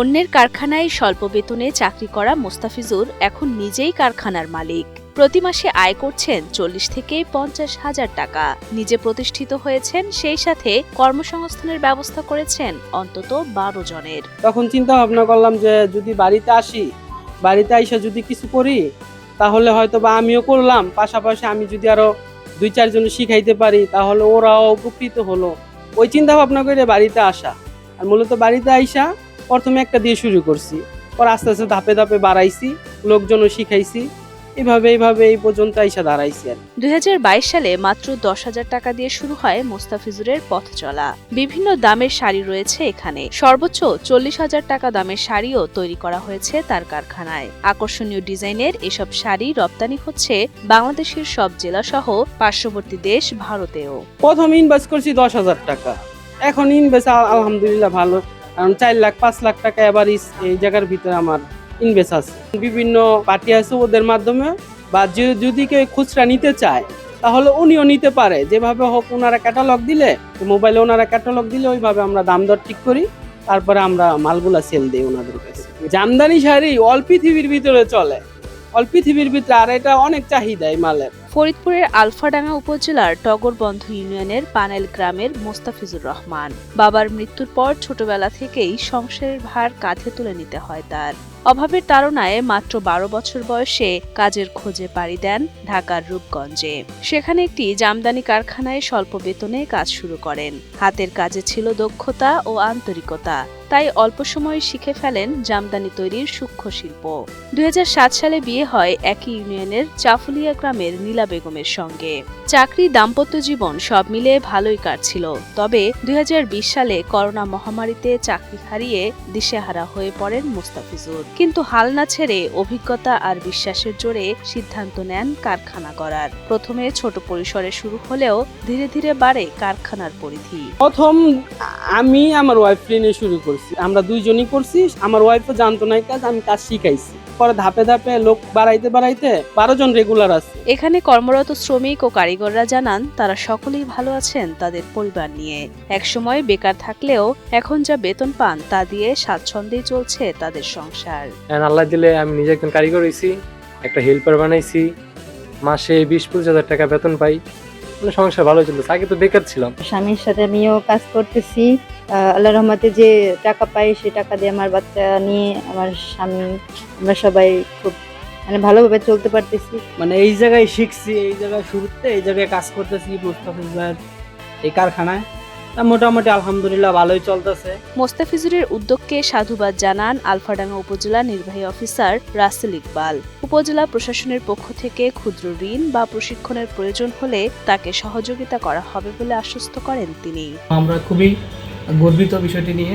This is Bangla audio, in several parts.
অন্যের কারখানায় স্বল্প বেতনে চাকরি করা মোস্তাফিজুর এখন নিজেই কারখানার মালিক। প্রতি মাসে আয় করছেন চল্লিশ থেকে পঞ্চাশ হাজার টাকা। নিজে প্রতিষ্ঠিত হয়েছেন, সেই সাথে কর্মসংস্থানের ব্যবস্থা করেছেন অন্তত বারো জনের। তখন চিন্তা ভাবনা করলাম যে যদি বাড়িতে আসি, বাড়িতে আইসা যদি কিছু করি, তাহলে হয়তো বা আমিও করলাম। পাশাপাশি আমি যদি আরও দুই চারজন শিখাইতে পারি, তাহলে ওরাও উপকৃত হলো। ওই চিন্তা ভাবনা করে বাড়িতে আসা। আর মূলত বাড়িতে আইসা প্রথমে একটা দিয়ে শুরু করছি। পর আস্তে আস্তে ধাপে ধাপে বাড়াইছি লোকজনও শিখাইছি। এভাবে এইভাবে এই পর্যন্ত আইসা দাঁড়াইছি আর। দুই সালে মাত্র দশ হাজার টাকা দিয়ে শুরু হয় মোস্তাফিজুরের পথ চলা। বিভিন্ন দামের শাড়ি রয়েছে এখানে। সর্বোচ্চ চল্লিশ হাজার টাকা দামের শাড়িও তৈরি করা হয়েছে তার কারখানায়। আকর্ষণীয় ডিজাইনের এসব শাড়ি রপ্তানি হচ্ছে বাংলাদেশের সব জেলা সহ পার্শ্ববর্তী দেশ ভারতেও। প্রথম ইনভেস্ট করছি দশ হাজার টাকা। এখন ইনভেস্ট আলহামদুলিল্লাহ ভালো। কারণ চার লাখ, পাঁচ লাখ টাকা এবার এই জায়গার ভিতরে আমার ইনভেস্ট আছে। বিভিন্ন পার্টি আছে ওদের মাধ্যমে, বা যদি কেউ খুচরা নিতে চায়, তাহলে উনিও নিতে পারে। যেভাবে হোক ওনারা ক্যাটালগ দিলে মোবাইলে ওনারা ক্যাটালগ দিলে ওইভাবে আমরা দাম দর ঠিক করি। তারপরে আমরা মালগুলা সেল দিই ওনাদের কাছে। জামদানি শাড়ি অল পৃথিবীর ভিতরে চলে। অল পৃথিবীর ভিতরে আর এটা অনেক চাহিদা এই মালের। ফরিদপুরের আলফাডাঙ্গা উপজেলার টগরবন্ধ ইউনিয়নের পানেল গ্রামের মোস্তাফিজুর রহমান। বাবার মৃত্যুর পর ছোটবেলা থেকেই সংসারের ভার কাঁধে তুলে নিতে হয় তার। অভাবের তাড়নায় মাত্র বারো বছর বয়সে কাজের খোঁজে পাড়ি দেন ঢাকার রূপগঞ্জে। সেখানে একটি জামদানি কারখানায় স্বল্প বেতনে কাজ শুরু করেন। হাতের কাজে ছিল দক্ষতা ও আন্তরিকতা, তাই অল্প সময়ে শিখে ফেলেন জামদানি তৈরির সূক্ষ্ম শিল্প। দু হাজার সাত সালে বিয়ে হয় একই ইউনিয়নের চাফুলিয়া গ্রামের নীলা বেগমের সঙ্গে। চাকরি দাম্পত্য জীবন সব মিলে ভালোই কাটছিল। তবে দুই হাজার বিশ সালে করোনা মহামারীতে চাকরি হারিয়ে দিশেহারা হয়ে পড়েন মুস্তাফিজুর। কিন্তু হাল না ছেড়ে অভিজ্ঞতা আর বিশ্বাসের জোরে সিদ্ধান্ত নেন কারখানা করার। প্রথমে ছোট পরিসরে শুরু হলেও ধীরে ধীরে বাড়ে কারখানার পরিধি। প্রথম আমি আমার ওয়াইফ নিয়ে শুরু করছি। আমরা দুইজনই করছি। আমার ওয়াইফও জানতো না কাজ আমি কাজ শিখাইছি। পরে ধাপে ধাপে লোক বাড়াইতে বাড়াইতে বারো জন রেগুলার আছে। এখানে কর্মরত শ্রমিক ও কারিগররা জানান তারা সকলেই ভালো আছেন তাদের পরিবার নিয়ে। একসময় বেকার থাকলেও এখন যা বেতন পান তা দিয়ে স্বাচ্ছন্দ্যেই চলছে তাদের সংসার। আল্লাহ দিলে আমি নিজে একজন কারিগর হয়েছি একটা হেল্পার বানাইছি মাসে বিশ পঁচিশ হাজার টাকা বেতন পাই। মানে সংসার ভালো চলতেছে আগে তো বেকার ছিলাম। স্বামীর সাথে আমিও কাজ করতেছি। আল্লাহ রহমতে যে টাকা পাই সেই টাকা দিয়ে আমার বাচ্চা নিয়ে আমার স্বামী আমরা সবাই খুব মানে ভালোভাবে চলতে পারতেছি। মানে এই জায়গায় শিখছি এই জায়গায় শুরুতে এই জায়গায় কাজ করতেছি মুস্তাফিজ ভাইয়ের এই কারখানায়। তা মোটামুটি আলহামদুলিল্লাহ ভালোই চলতেছে। মোস্তাফিজুরের উদ্যোগকে সাধুবাদ জানান আলফাডাঙ্গা উপজেলা নির্বাহী অফিসার রাসেল ইকবাল। উপজেলা প্রশাসনের পক্ষ থেকে ক্ষুদ্র ঋণ বা প্রশিক্ষণের প্রয়োজন হলে তাকে সহযোগিতা করা হবে বলে আশ্বস্ত করেন তিনি। আমরা খুবই গর্বিত বিষয়টি নিয়ে।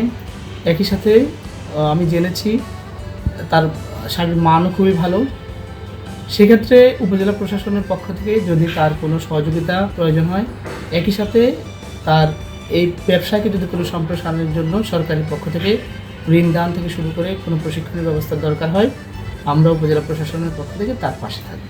একই সাথে আমি জেনেছি তার শারীরিক মানও খুবই ভালো। সেক্ষেত্রে উপজেলা প্রশাসনের পক্ষ থেকে যদি তার কোনো সহযোগিতা প্রয়োজন হয়, একই সাথে তার এই ব্যবসাকে যদি কোনো সম্প্রসারণের জন্য সরকারের পক্ষ থেকে ঋণ দান থেকে শুরু করে কোনো প্রশিক্ষণের ব্যবস্থার দরকার হয়, আমরা উপজেলা প্রশাসনের পক্ষ থেকে তার পাশে থাকব।